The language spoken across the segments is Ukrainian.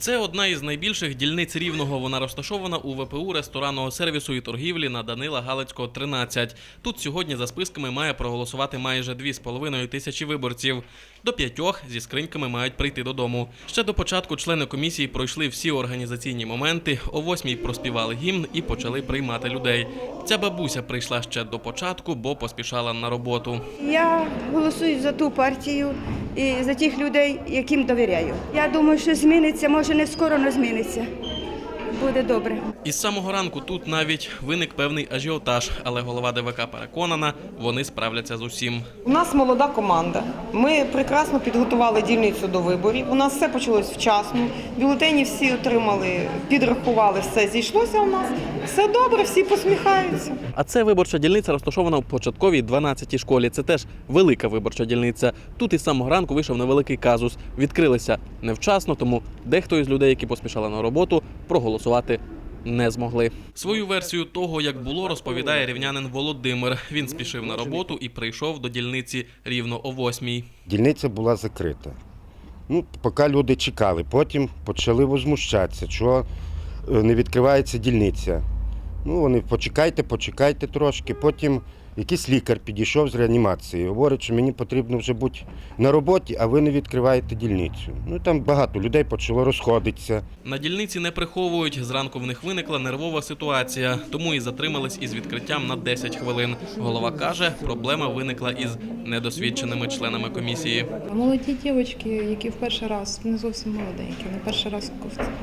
Це одна із найбільших дільниць рівного. Вона розташована у ВПУ ресторанного сервісу і торгівлі на Данила Галицького, 13. Тут сьогодні за списками має проголосувати майже 2,5 тисячі виборців. До п'ятьох зі скриньками мають прийти додому. Ще до початку члени комісії пройшли всі організаційні моменти. О восьмій проспівали гімн і почали приймати людей. Ця бабуся прийшла ще до початку, бо поспішала на роботу. Я голосую за ту партію і за тих людей, яким довіряю. Я думаю, що зміниться, може не скоро, але зміниться. Буде добре. Із самого ранку тут навіть виник певний ажіотаж, але голова ДВК переконана, вони справляться з усім. У нас молода команда. Ми прекрасно підготували дільницю до виборів. У нас все почалось вчасно. Бюлетені всі отримали, підрахували, все зійшлося у нас. Все добре, всі посміхаються. А це виборча дільниця розташована в початковій 12-й школі. Це теж велика виборча дільниця. Тут із самого ранку вийшов невеликий казус. Відкрилися невчасно, тому дехто із людей, які поспішали на роботу, проголосувати. Не змогли свою версію того, як було, розповідає рівнянин Володимир. Він спішив на роботу і прийшов до дільниці рівно о восьмій. Дільниця була закрита. Ну, поки люди чекали, потім почали возмущатися, що е, не відкривається дільниця. Ну, вони почекайте, почекайте трошки. Потім якийсь лікар підійшов з реанімації. Говорить, що мені потрібно вже бути на роботі, а ви не відкриваєте дільницю. Ну там багато людей почало розходитися. На дільниці не приховують. Зранку в них виникла нервова ситуація, тому і затримались із відкриттям на 10 хвилин. Голова каже, проблема виникла із недосвідченими членами комісії. Молоді дівчатки, які в перший раз не зовсім молоденькі, не перший раз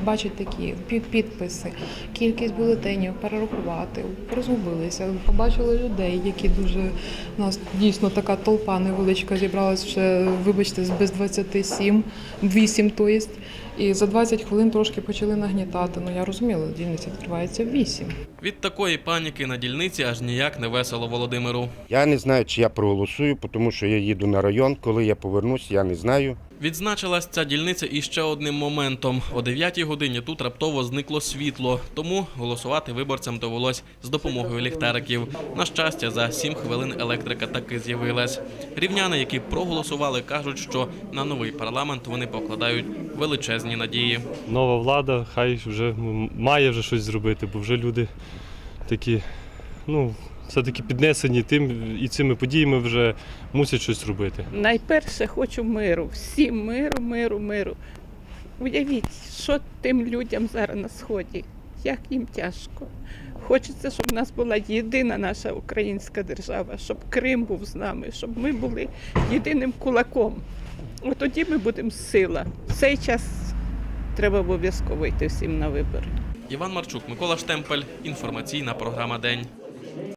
бачать такі пі- підписи, кількість бюлетенів перерахувати, розгубилися, побачили людей, які дуже у нас дійсно така толпа невеличка зібралась ще, вибачте, з без 27, 8 то є. І за 20 хвилин трошки почали нагнітати. Ну я розуміла, дільниця відкривається в 8. Від такої паніки на дільниці аж ніяк не весело Володимиру. Я не знаю, чи я проголосую, тому що я їду на район. Коли я повернусь, я не знаю. Відзначилась ця дільниця і ще одним моментом. О 9 годині тут раптово зникло світло, тому голосувати виборцям довелось з допомогою ліхтариків. На щастя, за 7 хвилин електрика таки з'явилась. Рівняни, які проголосували, кажуть, що на новий парламент вони покладають величезні надії. нова влада хай вже має вже щось зробити, бо вже люди такі, ну, все-таки піднесені тим і цими подіями вже мусять щось робити. Найперше хочу миру, всім миру, миру, миру. Уявіть, що тим людям зараз на сході, як їм тяжко. Хочеться, щоб в нас була єдина наша українська держава, щоб Крим був з нами, щоб ми були єдиним кулаком. От тоді ми будемо сила. В цей час треба обов'язково йти всім на вибори. Іван Марчук, Микола Штемпель. Інформаційна програма День.